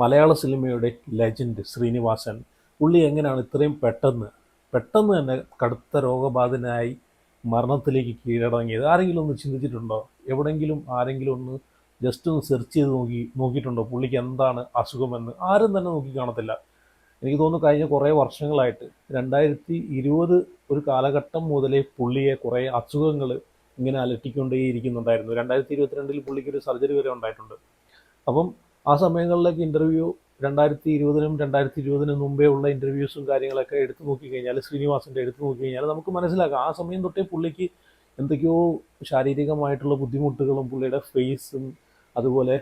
മലയാള സിനിമയുടെ ലെജൻഡ് ശ്രീനിവാസൻ പുള്ളി എങ്ങനെയാണ് ഇത്രയും പെട്ടെന്ന് പെട്ടെന്ന് തന്നെ കടുത്ത രോഗബാധിതനായി മരണത്തിലേക്ക് കീഴടങ്ങിയത്? ആരെങ്കിലും ഒന്ന് ചിന്തിച്ചിട്ടുണ്ടോ? എവിടെങ്കിലും ആരെങ്കിലും ഒന്ന് ജസ്റ്റ് ഒന്ന് സെർച്ച് ചെയ്ത് നോക്കി നോക്കിയിട്ടുണ്ടോ? പുള്ളിക്ക് എന്താണ് അസുഖമെന്ന്? ആരും തന്നെ നോക്കി കാണത്തില്ല. എനിക്ക് തോന്നുന്നു കഴിഞ്ഞ കുറേ വർഷങ്ങളായിട്ട് രണ്ടായിരത്തി ഇരുപത് ഒരു കാലഘട്ടം മുതലേ പുള്ളിയെ കുറേ അസുഖങ്ങൾ ഇങ്ങനെ അലട്ടിക്കൊണ്ടേയിരിക്കുന്നുണ്ടായിരുന്നു. രണ്ടായിരത്തി ഇരുപത്തിരണ്ടിൽ പുള്ളിക്ക് ഒരു സർജറി വരെ ഉണ്ടായിട്ടുണ്ട്. അപ്പം ആ സമയങ്ങളിലേക്ക് ഇന്റർവ്യൂ രണ്ടായിരത്തി ഇരുപതിനും രണ്ടായിരത്തി ഇരുപതിനും മുമ്പേ ഉള്ള ഇന്റർവ്യൂസും കാര്യങ്ങളൊക്കെ എടുത്തു നോക്കിക്കഴിഞ്ഞാൽ ശ്രീനിവാസിന്റെ എടുത്തു നോക്കിക്കഴിഞ്ഞാൽ നമുക്ക് മനസ്സിലാക്കാം. ആ സമയം തൊട്ടേ പുള്ളിക്ക് എന്തൊക്കെയോ ശാരീരികമായിട്ടുള്ള ബുദ്ധിമുട്ടുകളും പുള്ളിയുടെ ഫേസും അതുപോലെ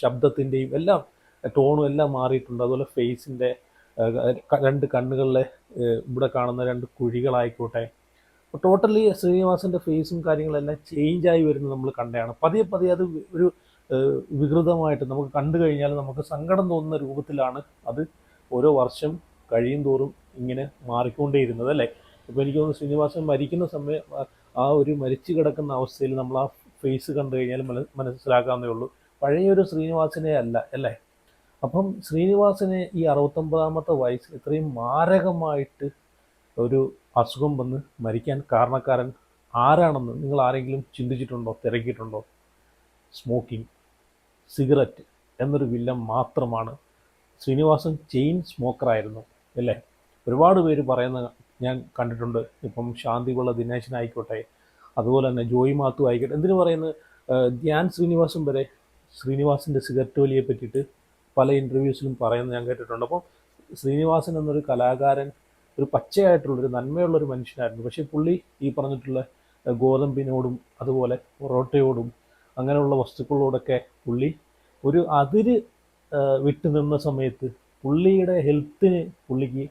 ശബ്ദത്തിന്റെയും എല്ലാം ടോണും എല്ലാം മാറിയിട്ടുണ്ട്. അതുപോലെ ഫേസിന്റെ രണ്ട് കണ്ണുകളിലെ ഇവിടെ കാണുന്ന രണ്ട് കുഴികളായിക്കോട്ടെ. ടോട്ടലി ശ്രീനിവാസന്റെ ഫേസും കാര്യങ്ങളെല്ലാം ചേഞ്ചായി വരുന്നത് നമ്മൾ കണ്ടതാണ്. പതിയെ പതിയെ അത് ഒരു വികൃതമായിട്ട് നമുക്ക് കണ്ടു കഴിഞ്ഞാൽ നമുക്ക് സങ്കടം തോന്നുന്ന രൂപത്തിലാണ് അത് ഓരോ വർഷം കഴിയും തോറും ഇങ്ങനെ മാറിക്കൊണ്ടേയിരുന്നത് അല്ലേ? ഇപ്പോൾ എനിക്ക് തോന്നുന്നു ശ്രീനിവാസൻ മരിക്കുന്ന സമയം ആ- ഒരു മരിച്ചു കിടക്കുന്ന അവസ്ഥയിൽ നമ്മൾ ആ ഫേസ് കണ്ടു കഴിഞ്ഞാൽ മന- മനസ്സിലാക്കാവുന്നേ ഉള്ളൂ. പഴയൊരു ശ്രീനിവാസനെ അല്ല അല്ലേ? അപ്പം ശ്രീനിവാസനെ ഈ അറുപത്തൊമ്പതാമത്തെ വയസ്സിൽ ഇത്രയും മാരകമായിട്ട് ഒരു അസുഖം വന്ന് മരിക്കാൻ കാരണക്കാരൻ ആരാണെന്ന് നിങ്ങൾ ആരെങ്കിലും ചിന്തിച്ചിട്ടുണ്ടോ? തിരക്കിയിട്ടുണ്ടോ? സ്മോക്കിംഗ് സിഗരറ്റ് എന്നൊരു വില്ലൻ മാത്രമാണ്. ശ്രീനിവാസൻ ചെയിൻ സ്മോക്കറായിരുന്നു അല്ലേ? ഒരുപാട് പേര് പറയുന്ന ഞാൻ കണ്ടിട്ടുണ്ട്. ഇപ്പം ശാന്തിവിള ദിനേശനായിക്കോട്ടെ അതുപോലെ തന്നെ ജോയി മാത്തു ആയിക്കോട്ടെ. എന്തിനു പറയുന്നത് ധ്യാൻ ശ്രീനിവാസൻ വരെ ശ്രീനിവാസിന്റെ സിഗരറ്റ് വലിയെ പറ്റിയിട്ട് പല ഇന്റർവ്യൂസിലും പറയുന്നത് ഞാൻ കേട്ടിട്ടുണ്ട്. അപ്പോൾ ശ്രീനിവാസൻ എന്നൊരു കലാകാരൻ ഒരു പച്ചയായിട്ടുള്ളൊരു നന്മയുള്ളൊരു മനുഷ്യനായിരുന്നു. പക്ഷേ പുള്ളി ഈ പറഞ്ഞിട്ടുള്ള ഗോതമ്പിനോടും അതുപോലെ പൊറോട്ടയോടും അങ്ങനെയുള്ള വസ്തുക്കളോടൊക്കെ പുള്ളി ഒരു അതിര് വിട്ടു നിന്ന സമയത്ത് പുള്ളിയുടെ ഹെൽത്തിന് പുള്ളിക്ക്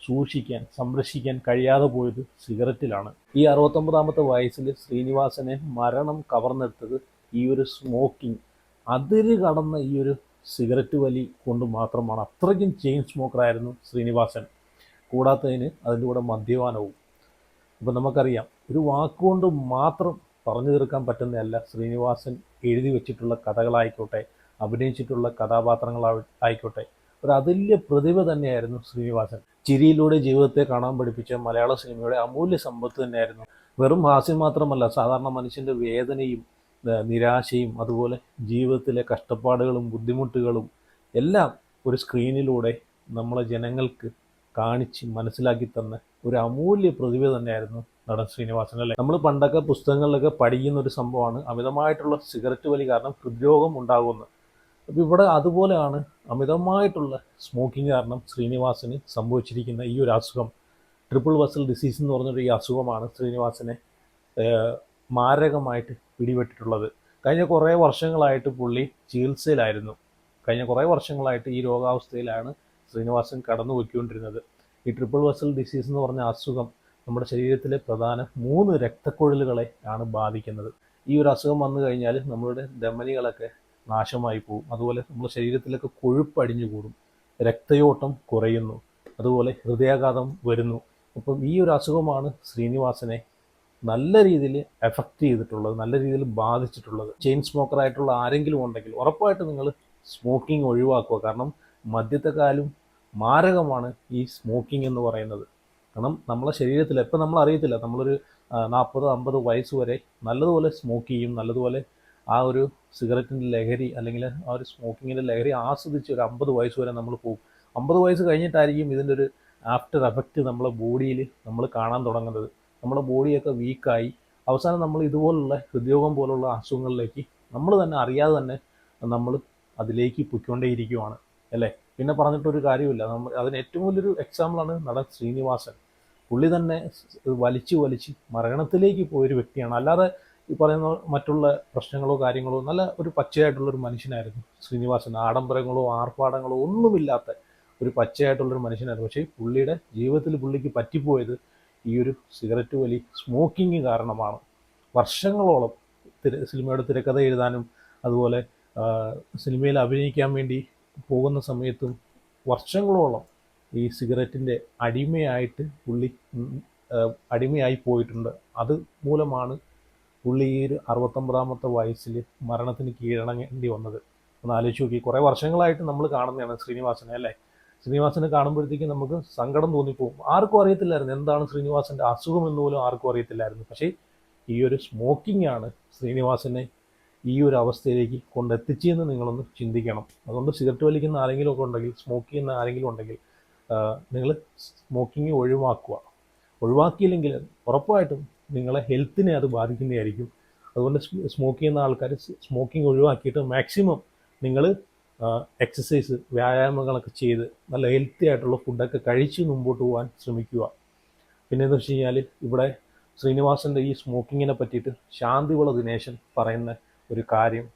സൂക്ഷിക്കാൻ സംരക്ഷിക്കാൻ കഴിയാതെ പോയത് സിഗരറ്റിലാണ്. ഈ അറുപത്തൊമ്പതാമത്തെ വയസ്സിൽ ശ്രീനിവാസനെ മരണം കവർന്നെടുത്തത് ഈ ഒരു സ്മോക്കിംഗ് അതിര് കടന്ന ഈ ഒരു സിഗരറ്റ് വലി കൊണ്ട് മാത്രമാണ്. അത്രയ്ക്കും ചെയിൻ സ്മോക്കറായിരുന്നു ശ്രീനിവാസൻ. കൂടാത്തതിന് അതിന്റെ കൂടെ മദ്യപാനവും. ഇപ്പം നമുക്കറിയാം ഒരു വാക്കുകൊണ്ട് മാത്രം പറഞ്ഞു തീർക്കാൻ പറ്റുന്നതല്ല. ശ്രീനിവാസൻ എഴുതി വെച്ചിട്ടുള്ള കഥകളായിക്കോട്ടെ അഭിനയിച്ചിട്ടുള്ള കഥാപാത്രങ്ങൾ ആയിക്കോട്ടെ. ഒരു അതുല്യ പ്രതിഭ തന്നെയായിരുന്നു ശ്രീനിവാസൻ. ചിരിയിലൂടെ ജീവിതത്തെ കാണാൻ പഠിപ്പിച്ച മലയാള സിനിമയുടെ അമൂല്യ സമ്പത്ത് തന്നെയായിരുന്നു. വെറും ഹാസ്യം മാത്രമല്ല സാധാരണ മനുഷ്യന്റെ വേദനയും നിരാശയും അതുപോലെ ജീവിതത്തിലെ കഷ്ടപ്പാടുകളും ബുദ്ധിമുട്ടുകളും എല്ലാം ഒരു സ്ക്രീനിലൂടെ നമ്മളെ ജനങ്ങൾക്ക് കാണിച്ച് മനസ്സിലാക്കി തന്ന ഒരു അമൂല്യ പ്രതിഭ തന്നെയായിരുന്നു നടൻ ശ്രീനിവാസൻ അല്ലേ? നമ്മൾ പണ്ടൊക്കെ പുസ്തകങ്ങളിലൊക്കെ പഠിക്കുന്ന ഒരു സംഭവമാണ് അമിതമായിട്ടുള്ള സിഗരറ്റ് വലി കാരണം ഹൃദ്രോഗം ഉണ്ടാകുമെന്ന്. അപ്പോൾ ഇവിടെ അതുപോലെയാണ് അമിതമായിട്ടുള്ള സ്മോക്കിംഗ് കാരണം ശ്രീനിവാസന് സംഭവിച്ചിരിക്കുന്ന ഈ ഒരു അസുഖം. ട്രിപ്പിൾ വസൽ ഡിസീസ് എന്ന് പറഞ്ഞൊരു ഈ അസുഖമാണ് ശ്രീനിവാസനെ മാരകമായിട്ട് പിടിപെട്ടിട്ടുള്ളത്. കഴിഞ്ഞ കുറേ വർഷങ്ങളായിട്ട് പുള്ളി ചികിത്സയിലായിരുന്നു. കഴിഞ്ഞ കുറേ വർഷങ്ങളായിട്ട് ഈ രോഗാവസ്ഥയിലാണ് ശ്രീനിവാസൻ കടന്നു പോയിക്കൊണ്ടിരുന്നത് ഈ ട്രിപ്പിൾ വസൽ ഡിസീസ് എന്ന് പറഞ്ഞ അസുഖം നമ്മുടെ ശരീരത്തിലെ പ്രധാന മൂന്ന് രക്തക്കുഴലുകളെ ആണ് ബാധിക്കുന്നത്. ഈ ഒരു അസുഖം വന്നു കഴിഞ്ഞാൽ നമ്മളുടെ ധമനികളൊക്കെ നാശമായി പോകും അതുപോലെ നമ്മുടെ ശരീരത്തിലൊക്കെ കൊഴുപ്പ് അടിഞ്ഞു കൂടും. രക്തയോട്ടം കുറയുന്നു. അതുപോലെ ഹൃദയാഘാതം വരുന്നു. അപ്പം ഈ ഒരു അസുഖമാണ് ശ്രീനിവാസനെ നല്ല രീതിയിൽ എഫക്റ്റ് ചെയ്തിട്ടുള്ളത് നല്ല രീതിയിൽ ബാധിച്ചിട്ടുള്ളത്. ചെയിൻ സ്മോക്കർ ആയിട്ടുള്ള ആരെങ്കിലും ഉണ്ടെങ്കിൽ ഉറപ്പായിട്ട് നിങ്ങൾ സ്മോക്കിംഗ് ഒഴിവാക്കുക. കാരണം മദ്യത്തെക്കാളും മാരകമാണ് ഈ സ്മോക്കിംഗ് എന്ന് പറയുന്നത്. കാരണം നമ്മളെ ശരീരത്തിൽ എപ്പോൾ നമ്മൾ അറിയത്തില്ല നമ്മളൊരു നാൽപ്പത് അമ്പത് വയസ്സ് വരെ നല്ലതുപോലെ സ്മോക്ക് ചെയ്യും നല്ലതുപോലെ ആ ഒരു സിഗരറ്റിന്റെ ലഹരി അല്ലെങ്കിൽ ആ ഒരു സ്മോക്കിങ്ങിന്റെ ലഹരി ആസ്വദിച്ച് ഒരു അമ്പത് വയസ്സ് വരെ നമ്മൾ പോകും. അമ്പത് വയസ്സ് കഴിഞ്ഞിട്ടായിരിക്കും ഇതിന്റെ ഒരു ആഫ്റ്റർ എഫക്റ്റ് നമ്മളെ ബോഡിയിൽ നമ്മൾ കാണാൻ തുടങ്ങുന്നത്. നമ്മുടെ ബോഡിയൊക്കെ വീക്കായി അവസാനം നമ്മൾ ഇതുപോലുള്ള ഹൃദ്രോഗം പോലുള്ള അസുഖങ്ങളിലേക്ക് നമ്മൾ തന്നെ അറിയാതെ തന്നെ നമ്മൾ അതിലേക്ക് പൊയ്ക്കൊണ്ടേയിരിക്കുവാണ്. അല്ലേ? പിന്നെ പറഞ്ഞിട്ടൊരു കാര്യമില്ല നമ്മൾ അതിന് ഏറ്റവും വലിയൊരു എക്സാമ്പിളാണ് നടൻ ശ്രീനിവാസൻ. പുള്ളി തന്നെ വലിച്ചു വലിച്ച് മരണത്തിലേക്ക് പോയൊരു വ്യക്തിയാണ്. അല്ലാതെ ഈ പറയുന്ന മറ്റുള്ള പ്രശ്നങ്ങളോ കാര്യങ്ങളോ നല്ല ഒരു പച്ചയായിട്ടുള്ളൊരു മനുഷ്യനായിരുന്നു. ശ്രീനിവാസൻ. ആഡംബരങ്ങളോ ആർഭാടങ്ങളോ ഒന്നുമില്ലാത്ത ഒരു പച്ചയായിട്ടുള്ളൊരു മനുഷ്യനായിരുന്നു. പക്ഷേ പുള്ളിയുടെ ജീവിതത്തിൽ പുള്ളിക്ക് പറ്റിപ്പോയത് ഈ ഒരു സിഗരറ്റ് വലി സ്മോക്കിങ് കാരണമാണ്. വർഷങ്ങളോളം തിര സിനിമയുടെ തിരക്കഥ എഴുതാനും അതുപോലെ സിനിമയിൽ അഭിനയിക്കാൻ വേണ്ടി പോകുന്ന സമയത്തും വർഷങ്ങളോളം ഈ സിഗരറ്റിന്റെ അടിമയായിട്ട് പുള്ളി അടിമയായി പോയിട്ടുണ്ട്. അത് മൂലമാണ് പുള്ളി ഈ ഒരു അറുപത്തൊമ്പതാമത്തെ വയസ്സിൽ മരണത്തിന് കീഴടങ്ങേണ്ടി വന്നത്. ഒന്ന് ആലോചിച്ച് നോക്കി. കുറേ വർഷങ്ങളായിട്ട് നമ്മൾ കാണുന്നതാണ് ശ്രീനിവാസനെ അല്ലേ? ശ്രീനിവാസനെ കാണുമ്പോഴത്തേക്കും നമുക്ക് സങ്കടം തോന്നിപ്പോവും. ആർക്കും അറിയത്തില്ലായിരുന്നു എന്താണ് ശ്രീനിവാസന്റെ അസുഖം എന്ന് പോലും ആർക്കും അറിയത്തില്ലായിരുന്നു. പക്ഷേ ഈ ഒരു സ്മോക്കിംഗ് ആണ് ശ്രീനിവാസനെ ഈ ഒരു അവസ്ഥയിലേക്ക് കൊണ്ടെത്തിച്ചെന്ന് നിങ്ങളൊന്ന് ചിന്തിക്കണം. അതുകൊണ്ട് സിഗരറ്റ് വലിക്കുന്ന ആരെങ്കിലും ഒക്കെ ഉണ്ടെങ്കിൽ സ്മോക്ക് ചെയ്യുന്ന ആരെങ്കിലും ഉണ്ടെങ്കിൽ നിങ്ങൾ സ്മോക്കിംഗ് ഒഴിവാക്കുക. ഒഴിവാക്കിയില്ലെങ്കിൽ ഉറപ്പായിട്ടും നിങ്ങളെ ഹെൽത്തിനെ അത് ബാധിക്കുന്നതായിരിക്കും. അതുകൊണ്ട് സ്മോക്ക് ചെയ്യുന്ന ആൾക്കാർ സ്മോക്കിംഗ് ഒഴിവാക്കിയിട്ട് മാക്സിമം നിങ്ങൾ എക്സസൈസ് വ്യായാമങ്ങളൊക്കെ ചെയ്ത് നല്ല ഹെൽത്തി ആയിട്ടുള്ള ഫുഡൊക്കെ കഴിച്ച് മുമ്പോട്ട് പോകാൻ ശ്രമിക്കുക. പിന്നെ എന്ന് വെച്ച് കഴിഞ്ഞാൽ ഇവിടെ ശ്രീനിവാസന്റെ ഈ സ്മോക്കിങ്ങിനെ പറ്റിയിട്ട് ശാന്തിവിള ദിനേശൻ പറയുന്ന ഒരു കാര്യം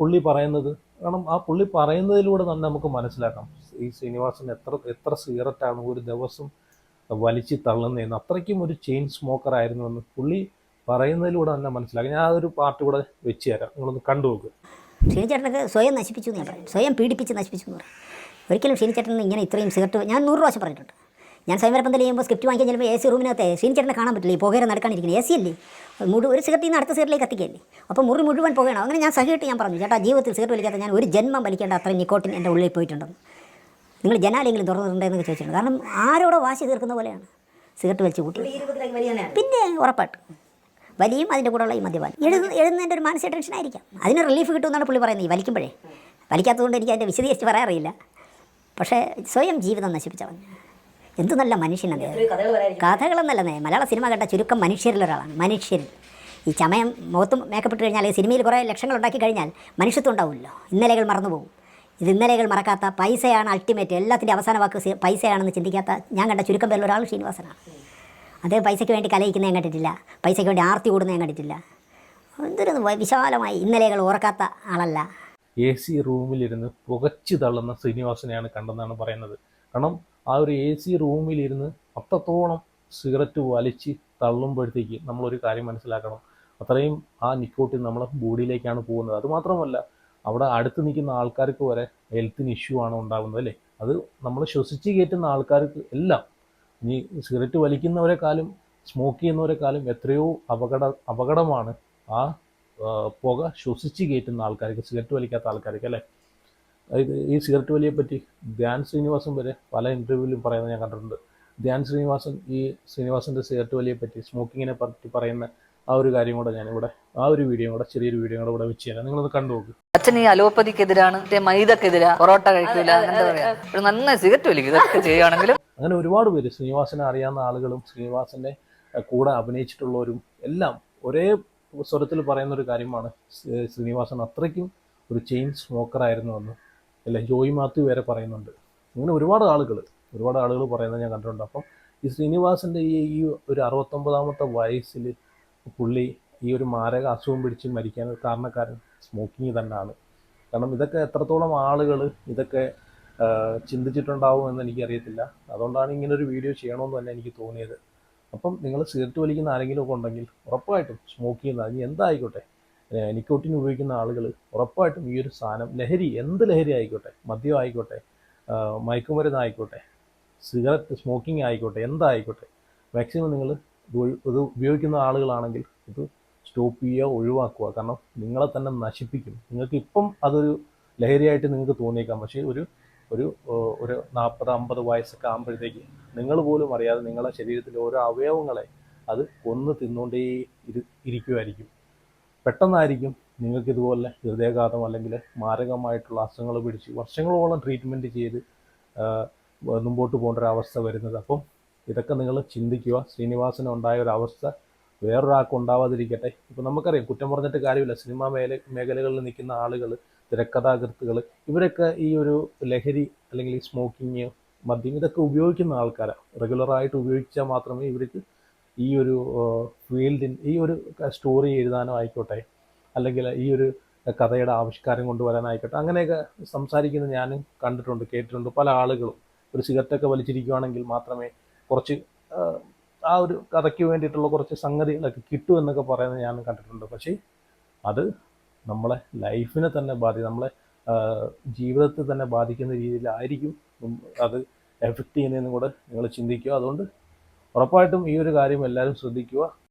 പുള്ളി പറയുന്നത് കാരണം ആ പുള്ളി പറയുന്നതിലൂടെ തന്നെ നമുക്ക് മനസ്സിലാക്കാം. ഈ ശ്രീനിവാസൻ എത്ര എത്ര സിഗരറ്റാണ് ഒരു ദിവസം വലിച്ച് തള്ളുന്നതെന്ന് അത്രയ്ക്കും ഒരു ചെയിൻ സ്മോക്കർ ആയിരുന്നു എന്ന് പുള്ളി പറയുന്നതിലൂടെ തന്നെ മനസ്സിലാക്കി. ഞാൻ അതൊരു പാർട്ട് കൂടെ വെച്ച് തരാം. നിങ്ങളൊന്ന് കണ്ടു നോക്ക്. ഷീനിച്ചേട്ടനൊക്കെ സ്വയം നശിപ്പിച്ചു എന്ന് ഞാൻ പറയും സ്വയം പീഡിപ്പിച്ച് നശിപ്പിച്ചു എന്ന് പറയും ഒരിക്കലും ഷീനിച്ചേട്ടൻ ഇങ്ങനെ ഇത്രയും സിഗരറ്റ് ഞാൻ നൂറ് പ്രാവശ്യം പറഞ്ഞിട്ടുണ്ട്. ഞാൻ സ്വയം പന്തൽ ചെയ്യുമ്പോൾ സ്ക്രിപ്റ്റ് വാങ്ങിക്കാൻ ചിലപ്പോൾ എ സി റൂമിനകത്തെ ഷീനിച്ചേട്ടനെ കാണാൻ പറ്റില്ല. ഈ പുകയില നടക്കാനിരിക്കുന്നത് എ സി അല്ലേ? മുഴു ഒരു സിഗരറ്റിൽ നിന്ന് അടുത്ത സിഗരറ്റിലേക്ക് എത്തിക്കല്ലേ അപ്പോൾ മുറി മുഴുവൻ പോകണം അങ്ങനെ ഞാൻ സഹിയിട്ട് ഞാൻ പറഞ്ഞു ചേട്ടാ ജീവിതത്തിൽ സിഗരറ്റ് വലിക്കാത്ത ഞാൻ ഒരു ജന്മം വലിക്കേണ്ട അത്രയും നിക്കോട്ടിൻ എന്റെ ഉള്ളിൽ പോയിട്ടുണ്ടെന്ന്. നിങ്ങൾ ജനാലെങ്കിലും തുറന്നിട്ടുണ്ടെന്ന് ചോദിച്ചിട്ടുണ്ട്. കാരണം ആരോടോ വാശി തീർക്കുന്ന പോലെയാണ് സിഗരറ്റ് വലിച്ചു കൂട്ടി. പിന്നെ ഉറപ്പായിട്ട് വലിയും അതിന്റെ കൂടെയുള്ള ഈ മദ്യപാനം. എഴുതുന്ന എഴുതുന്നതിന്റെ ഒരു മാനസിക ടെൻഷൻ ആയിരിക്കാം. അതിന് റിലീഫ് കിട്ടുമെന്നാണ് പുള്ളി പറയുന്നത് ഈ വലിക്കുമ്പോഴേ. വലിക്കാത്തതുകൊണ്ട് എനിക്ക് അതിന്റെ വിശദീകരിച്ച് പറയാറിയില്ല. പക്ഷേ സ്വയം ജീവിതം നശിപ്പിച്ചവൻ. എന്ത് നല്ല മനുഷ്യനാണ് കഥകളെന്നല്ല മലയാള സിനിമ കണ്ട ചുരുക്കം മനുഷ്യരിലൊരാളാണ് മനുഷ്യൻ മനുഷ്യരിൽ. ഈ ചമയം മുഖത്തും മേക്കപ്പെട്ട് കഴിഞ്ഞാൽ സിനിമയിൽ കുറേ ലക്ഷങ്ങൾ ഉണ്ടാക്കി കഴിഞ്ഞാൽ മനുഷ്യത്വം ഉണ്ടാവില്ലല്ലോ ഇന്നലെകൾ മറന്നു പോകും ഇത് ഇന്നലെകൾ മറക്കാത്ത പൈസയാണ് അൾട്ടിമേറ്റ് എല്ലാത്തിന്റെ അവസാന വാക്ക് പൈസയാണെന്ന് ചിന്തിക്കാത്ത ഞാൻ കണ്ട ചുരുക്കം പേരിൽ ഒരാൾ ശ്രീനിവാസനാണ്. അദ്ദേഹം പൈസയ്ക്ക് വേണ്ടി കലയിക്കുന്ന ഞാൻ കണ്ടിട്ടില്ല. പൈസയ്ക്ക് വേണ്ടി ആർത്തി കൂടുന്ന ഞാൻ കണ്ടിട്ടില്ല. എന്തൊരു വിശാലമായി ഇന്നലെകൾ ഓർക്കാത്ത ആളല്ല. എ സി റൂമിലിരുന്ന് പുകച്ചു തള്ളുന്ന ശ്രീനിവാസനെയാണ് കണ്ടെന്നാണ് പറയുന്നത്. കാരണം ആ ഒരു എ സി റൂമിലിരുന്ന് അത്രത്തോളം സിഗരറ്റ് വലിച്ച് തള്ളുമ്പോഴത്തേക്ക് നമ്മളൊരു കാര്യം മനസ്സിലാക്കണം. അത്രയും ആ നിക്കോട്ടിൻ നമ്മളെ ബോഡിയിലേക്കാണ് പോകുന്നത്. അതുമാത്രമല്ല അവിടെ അടുത്ത് നിൽക്കുന്ന ആൾക്കാർക്ക് വരെ ഹെൽത്തിന് ഇഷ്യൂ ആണ് ഉണ്ടാകുന്നത് അല്ലേ? അത് നമ്മൾ ശ്വസിച്ച് കയറ്റുന്ന ആൾക്കാർക്ക് എല്ലാം ഇനി സിഗരറ്റ് വലിക്കുന്നവരെക്കാളും സ്മോക്ക് ചെയ്യുന്നവരെക്കാളും എത്രയോ അപകട അപകടമാണ് ആ ആ, പുക ശ്വസിച്ച് കയറ്റുന്ന ആൾക്കാർക്ക് സിഗരറ്റ് വലിക്കാത്ത ആൾക്കാർക്ക് അല്ലേ? ഇത് ഈ സിഗരറ്റ് വലിയെ പറ്റി ധ്യാൻ ശ്രീനിവാസൻ വരെ പല ഇന്റർവ്യൂവിലും പറയുന്നത് ഞാൻ കണ്ടിട്ടുണ്ട്. ധ്യാൻ ശ്രീനിവാസൻ ഈ ശ്രീനിവാസന്റെ സിഗരറ്റ് വലിയെ പറ്റി സ്മോക്കിങ്ങിനെ പറ്റി പറയുന്ന ആ ഒരു കാര്യം കൂടെ ഞാനിവിടെ ആ ഒരു വീഡിയോ കൂടെ ചെറിയൊരു വീഡിയോ കൂടെ ഇവിടെ വെച്ച് തരാം. നിങ്ങളത് കണ്ടു നോക്ക്. അച്ഛൻ ഈ അലോപ്പതിക്കെതിരാണ് മൈദക്കെതിരാ പൊറോട്ട കഴിക്കൂല എന്താ പറയാ? ഒരു നന്നായി സിഗരറ്റ് വലിക്കും ഇതൊക്കെ ചെയ്യുകയാണെങ്കിലും അങ്ങനെ ഒരുപാട് പേര് ശ്രീനിവാസനെ അറിയാവുന്ന ആളുകളും ശ്രീനിവാസന്റെ കൂടെ അഭിനയിച്ചിട്ടുള്ളവരും എല്ലാം ഒരേ സ്വരത്തിൽ പറയുന്ന ഒരു കാര്യമാണ് ശ്രീനിവാസൻ അത്രയ്ക്കും ഒരു ചെയിൻ സ്മോക്കർ ആയിരുന്നുവെന്ന് അല്ലെ ജോയി മാത്യു വരെ പറയുന്നുണ്ട്. അങ്ങനെ ഒരുപാട് ആളുകൾ ഒരുപാട് ആളുകൾ പറയുന്നത് ഞാൻ കണ്ടിട്ടുണ്ട്. അപ്പം ഈ ശ്രീനിവാസന്റെ ഈ ഈ ഒരു അറുപത്തൊമ്പതാമത്തെ വയസ്സിൽ പുള്ളി ഈ ഒരു മാരക അസുഖം പിടിച്ച് മരിക്കാൻ കാരണക്കാരൻ സ്മോക്കിങ് തന്നെയാണ്. കാരണം ഇതൊക്കെ എത്രത്തോളം ആളുകൾ ഇതൊക്കെ ചിന്തിച്ചിട്ടുണ്ടാവും എന്ന് എനിക്കറിയത്തില്ല. അതുകൊണ്ടാണ് ഇങ്ങനെ ഒരു വീഡിയോ ചെയ്യണമെന്ന് തന്നെ എനിക്ക് തോന്നിയത്. അപ്പം നിങ്ങൾ സിഗരറ്റ് വലിക്കുന്ന ആരെങ്കിലും ഒക്കെ ഉണ്ടെങ്കിൽ ഉറപ്പായിട്ടും സ്മോക്ക് ചെയ്യുന്ന എന്തായിക്കോട്ടെ? നിക്കോട്ടിൻ ഉപയോഗിക്കുന്ന ആളുകൾ ഉറപ്പായിട്ടും ഈ ഒരു സാധനം ലഹരി എന്ത് ലഹരി ആയിക്കോട്ടെ മദ്യം ആയിക്കോട്ടെ മയക്കുമരുന്ന് ആയിക്കോട്ടെ സിഗരറ്റ് സ്മോക്കിംഗ് ആയിക്കോട്ടെ എന്തായിക്കോട്ടെ മാക്സിമം നിങ്ങൾ ഇത് ഉപയോഗിക്കുന്ന ആളുകളാണെങ്കിൽ ഇത് സ്റ്റോപ്പ് ചെയ്യുക ഒഴിവാക്കുക. കാരണം നിങ്ങളെ തന്നെ നശിപ്പിക്കും. നിങ്ങൾക്ക് ഇപ്പം അതൊരു ലഹരിയായിട്ട് നിങ്ങൾക്ക് തോന്നിയേക്കാം. പക്ഷേ ഒരു ഒരു ഒരു നാൽപ്പത് അമ്പത് വയസ്സൊക്കെ ആകുമ്പോഴത്തേക്ക് നിങ്ങൾ പോലും അറിയാതെ നിങ്ങളുടെ ശരീരത്തിലെ ഓരോ അവയവങ്ങളെ അത് കൊന്ന് തിന്നുകൊണ്ടേ ഇരി ഇരിക്കുമായിരിക്കും പെട്ടെന്നായിരിക്കും നിങ്ങൾക്ക് ഇതുപോലെ ഹൃദയാഘാതം അല്ലെങ്കിൽ മാരകമായിട്ടുള്ള അസുഖങ്ങൾ പിടിച്ച് വർഷങ്ങളോളം ട്രീറ്റ്മെന്റ് ചെയ്ത് മുമ്പോട്ട് പോകേണ്ട ഒരു അവസ്ഥ വരുന്നത്. അപ്പം ഇതൊക്കെ നിങ്ങൾ ചിന്തിക്കുക. ശ്രീനിവാസന് ഉണ്ടായ ഒരു അവസ്ഥ വേറൊരാൾക്ക് ഉണ്ടാവാതിരിക്കട്ടെ. ഇപ്പം നമുക്കറിയാം കുറ്റം പറഞ്ഞിട്ട് കാര്യമില്ല. സിനിമാ മേല മേഖലകളിൽ നിൽക്കുന്ന ആളുകൾ തിരക്കഥാകൃത്തുകൾ ഇവരൊക്കെ ഈ ഒരു ലഹരി അല്ലെങ്കിൽ ഈ സ്മോക്കിങ് മദ്യം ഇതൊക്കെ ഉപയോഗിക്കുന്ന ആൾക്കാരാണ് റെഗുലറായിട്ട് ഉപയോഗിച്ചാൽ മാത്രമേ ഇവർക്ക് ഈ ഒരു ഫീൽഡിൻ ഈ ഒരു സ്റ്റോറി എഴുതാനോ ആയിക്കോട്ടെ അല്ലെങ്കിൽ ഈ ഒരു കഥയുടെ ആവിഷ്കാരം കൊണ്ടുവരാനായിക്കോട്ടെ അങ്ങനെയൊക്കെ സംസാരിക്കുന്നത് ഞാനും കണ്ടിട്ടുണ്ട് കേട്ടിട്ടുണ്ട് പല ആളുകളും. ഒരു സിഗരറ്റൊക്കെ വലിച്ചിരിക്കുകയാണെങ്കിൽ മാത്രമേ കുറച്ച് ആ, ഒരു കഥയ്ക്ക് വേണ്ടിയിട്ടുള്ള കുറച്ച് സംഗതികളൊക്കെ കിട്ടൂ എന്നൊക്കെ പറയുന്നത് ഞാൻ കണ്ടിട്ടുണ്ട്. പക്ഷേ അത് നമ്മളെ ലൈഫിനെ തന്നെ ബാധി നമ്മളെ ജീവിതത്തെ തന്നെ ബാധിക്കുന്ന രീതിയിലായിരിക്കും അത് എഫക്റ്റ് ചെയ്യുന്നതെന്നും കൂടെ നിങ്ങൾ ചിന്തിക്കുക. അതുകൊണ്ട് ഉറപ്പായിട്ടും ഈ ഒരു കാര്യം എല്ലാവരും ശ്രദ്ധിക്കുക.